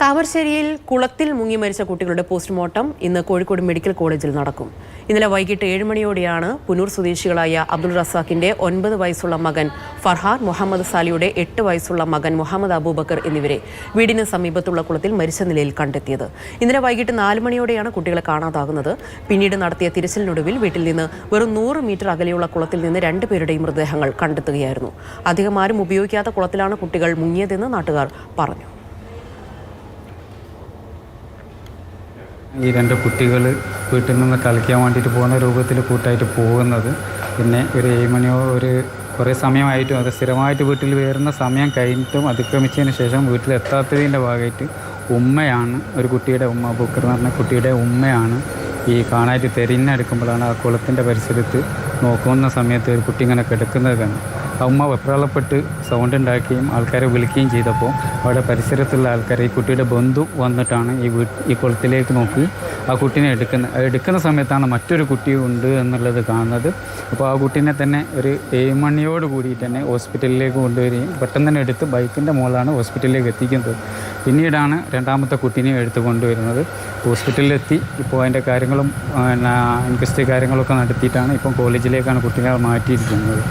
താമരശ്ശേരിയിൽ കുളത്തിൽ മുങ്ങി മരിച്ച കുട്ടികളുടെ പോസ്റ്റ്മോർട്ടം ഇന്ന് കോഴിക്കോട് മെഡിക്കൽ കോളേജിൽ നടക്കും. ഇന്നലെ വൈകിട്ട് ഏഴ് മണിയോടെയാണ് പുനൂർ സ്വദേശികളായ അബ്ദുൾ റസാഖിന്റെ ഒൻപത് വയസ്സുള്ള മകൻ ഫർഹാർ മുഹമ്മദ് സാലിയുടെ എട്ട് വയസ്സുള്ള മകൻ മുഹമ്മദ് അബൂബക്കർ എന്നിവരെ വീടിന് സമീപത്തുള്ള കുളത്തിൽ മരിച്ച നിലയിൽ കണ്ടെത്തിയത്. ഇന്നലെ വൈകിട്ട് നാല് മണിയോടെയാണ് കുട്ടികളെ കാണാതാകുന്നത്. പിന്നീട് നടത്തിയ തിരച്ചിലിനൊടുവിൽ വീട്ടിൽ നിന്ന് വെറും നൂറ് മീറ്റർ അകലെയുള്ള കുളത്തിൽ നിന്ന് രണ്ടുപേരുടെയും മൃതദേഹങ്ങൾ കണ്ടെത്തുകയായിരുന്നു. അധികമാരും ഉപയോഗിക്കാത്ത കുളത്തിലാണ് കുട്ടികൾ മുങ്ങിയതെന്ന് നാട്ടുകാർ പറഞ്ഞു. ഈ രണ്ട് കുട്ടികൾ വീട്ടിൽ നിന്ന് കളിക്കാൻ വേണ്ടിയിട്ട് പോകുന്ന രൂപത്തിൽ കൂട്ടായിട്ട് പോകുന്നത്. പിന്നെ ഒരു ഏഴ് മണിയോ ഒരു കുറേ സമയമായിട്ടും അത് സ്ഥിരമായിട്ട് വീട്ടിൽ വരുന്ന സമയം കഴിഞ്ഞിട്ടും അതിക്രമിച്ചതിന് ശേഷം വീട്ടിൽ എത്താത്തതിന്റെ ഭാഗമായിട്ട് ഉമ്മയാണ് ഒരു കുട്ടിയുടെ ഉമ്മ ബുക്കർ എന്ന് പറഞ്ഞ കുട്ടിയുടെ ഉമ്മയാണ് ഈ കാണാറ്റ് തെരിഞ്ഞെടുക്കുമ്പോഴാണ് ആ കുളത്തിന്റെ പരിസരത്ത് നോക്കുന്ന സമയത്ത് ഒരു കുട്ടി ഇങ്ങനെ കിടക്കുന്നത് തന്നെ അമ്മ വെപ്രാളപ്പെട്ട് സൗണ്ട് ഉണ്ടാക്കുകയും ആൾക്കാരെ വിളിക്കുകയും ചെയ്തപ്പോൾ അവിടെ പരിസരത്തുള്ള ആൾക്കാർ ഈ കുട്ടിയുടെ ബന്ധു വന്നിട്ടാണ് ഈ വീ ഈ കുളത്തിലേക്ക് നോക്കി ആ കുട്ടീനെ എടുക്കുന്ന എടുക്കുന്ന സമയത്താണ് മറ്റൊരു കുട്ടി ഉണ്ട് എന്നുള്ളത് കാണുന്നത്. അപ്പോൾ ആ കുട്ടീനെ തന്നെ ഒരു ഏഴുമണിയോട് കൂടി തന്നെ ഹോസ്പിറ്റലിലേക്ക് കൊണ്ടുവരികയും പെട്ടെന്ന് തന്നെ എടുത്ത് ബൈക്കിന്റെ മുകളിലാണ് ഹോസ്പിറ്റലിലേക്ക് എത്തിക്കുന്നത്. പിന്നീടാണ് രണ്ടാമത്തെ കുട്ടീനെ എടുത്തു കൊണ്ടുവരുന്നത്. ഹോസ്പിറ്റലിലെത്തി. ഇപ്പോൾ അതിന്റെ കാര്യങ്ങളും പിന്നെ ഇൻക്വസ്റ്റ് കാര്യങ്ങളൊക്കെ നടത്തിയിട്ടാണ് ഇപ്പം കോളേജിലേക്കാണ് കുട്ടികളെ മാറ്റിയിരിക്കുന്നത്.